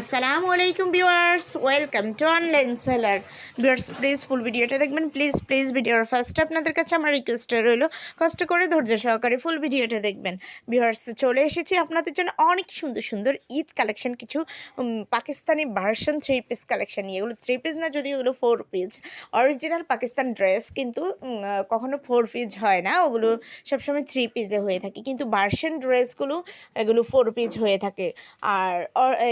আসসালামু আলাইকুম viewers, welcome to online seller. Viewers please full ভিডিওটা দেখবেন প্লিজ প্লিজ ভিডিওর ফার্স্ট আপনাদের কাছে আমার রিকোয়েস্ট রইল, কষ্ট করে ধৈর্য সহকারে ফুল ভিডিওটা দেখবেন। ভিউয়ার্স, চলে এসেছি আপনাদের জন্য অনেক সুন্দর সুন্দর ঈদ কালেকশন কিছু Pakistani version three piece collection নিয়ে। এগুলো থ্রি পিস না যদি ওগুলো four piece original Pakistan dress কিন্তু কখনো ফোর পিস হয় না, ওগুলো সবসময় থ্রি পিসে হয়ে থাকে। কিন্তু ভার্সন ড্রেসগুলো এগুলো ফোর পিস হয়ে থাকে। আর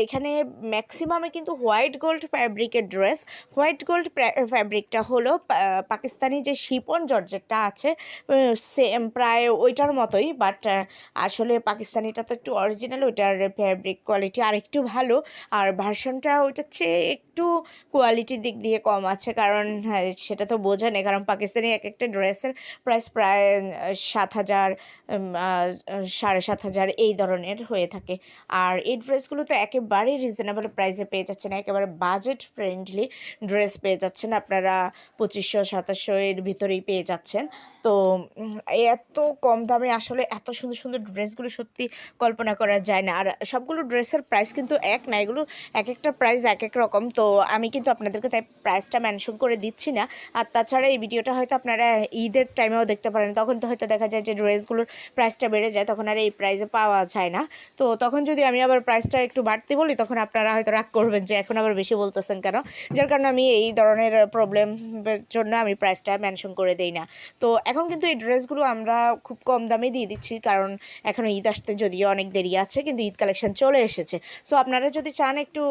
এখানে ম্যাক্সিমামে কিন্তু হোয়াইট গোল্ড ফ্যাব্রিকের ড্রেস হোয়াইট গোল্ড ফ্যাব্রিকটা হলো পাকিস্তানি যে শিপন জর্জেটটা আছে সেম প্রায় ওইটার মতোই বাট আসলে পাকিস্তানিটা তো একটু অরিজিনাল ওইটার ফ্যাব্রিক কোয়ালিটি আর একটু ভালো আর ভার্সনটা ওইটার চেয়ে একটু কোয়ালিটির দিক দিয়ে কম আছে কারণ হ্যাঁ, সেটা তো বোঝা নেই কারণ পাকিস্তানি এক একটা ড্রেসের প্রাইস প্রায় সাত হাজার সাড়ে সাত হাজার এই ধরনের হয়ে থাকে। আর এই ড্রেসগুলো তো একেবারেই রিজনেবল প্রাইসে পেয়ে যাচ্ছেন, একেবারে বাজেট ফ্রেন্ডলি ড্রেস পেয়ে যাচ্ছেন, আপনারা পঁচিশশো সাতাশশো এর ভিতরেই পেয়ে যাচ্ছেন। তো এত কম দামে আসলে এত সুন্দর সুন্দর ড্রেসগুলো সত্যি কল্পনা করা যায় না। আর সবগুলো ড্রেসের প্রাইস কিন্তু এক না, এগুলো এক একটা প্রাইস এক এক রকম। তো, আমি কিন্তু আপনাদেরকে তাই প্রাইসটা মেনশন করে দিচ্ছি না। আর তাছাড়া এই ভিডিওটা হয়তো আপনারা ঈদের টাইমেও দেখতে পারেন, তখন তো হয়তো দেখা যায় যে ড্রেসগুলোর প্রাইসটা বেড়ে যায়, তখন আর এই প্রাইসে পাওয়া যায় না। তো, তখন যদি আমি আবার প্রাইসটা একটু বাড়তে বলি, তখন আপনারা হয়তো রাগ করবেন যে এখন আবার বেশি বলতেছেন কেন? যার কারণে আমি এই ধরনের প্রবলেমের জন্য আমি প্রাইসটা মেনশন করে দেই না। তো এখন কিন্তু এই ড্রেসগুলো আমরা খুব কম দামে দিয়ে দিচ্ছি, কারণ এখনও ঈদ আসতে যদিও অনেক দেরি আছে, কিন্তু ঈদ কালেকশন চলে এসেছে। সো আপনারা যদি চান একটু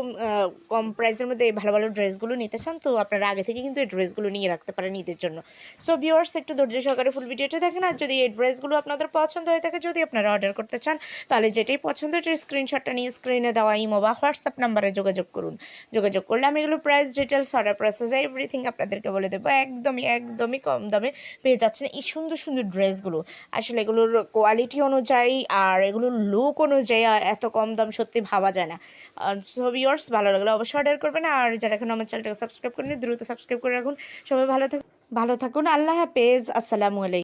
কম প্রাইসের মধ্যে ভালো ভালো ড্রেসগুলো নিতে চান, তো আপনারা আগে থেকে কিন্তু এই ড্রেসগুলো নিয়ে রাখতে পারেন ঈদের জন্য। সো ভিউয়ার্স একটু ধৈর্য সহকারে ফুল ভিডিওটা দেখেন, আর যদি এই ড্রেসগুলো আপনাদের পছন্দ হয়ে থাকে, যদি আপনারা অর্ডার করতে চান, তাহলে যেটাই পছন্দ, এটার স্ক্রিনশটটা নিয়ে স্ক্রিনে দেওয়া, ইমো বা হোয়াটসঅ্যাপ নাম্বারে যোগাযোগ করুন। যোগাযোগ করলে আমি এগুলো price details order process everything আপনাদেরকে বলে দেবো। একদমই একদমই কম দামে পেয়ে যাচ্ছেন এই সুন্দর সুন্দর ড্রেসগুলো আসলে এগুলোর কোয়ালিটি অনুযায়ী আর এগুলোর লুক অনুযায়ী এত কম দাম সত্যি ভাবা যায় না। সো ভিউয়ার্স ভালো লাগলে অবশ্যই অর্ডার করবেন। আর যারা এখন আমার চ্যানেলটাকে সাবস্ক্রাইব করেনি দ্রুত সাবস্ক্রাইব করে রাখুন। সবাই ভালো থাকুন ভালো থাকুন। আল্লাহ হাফেজ। আসসালামু আলাইকুম।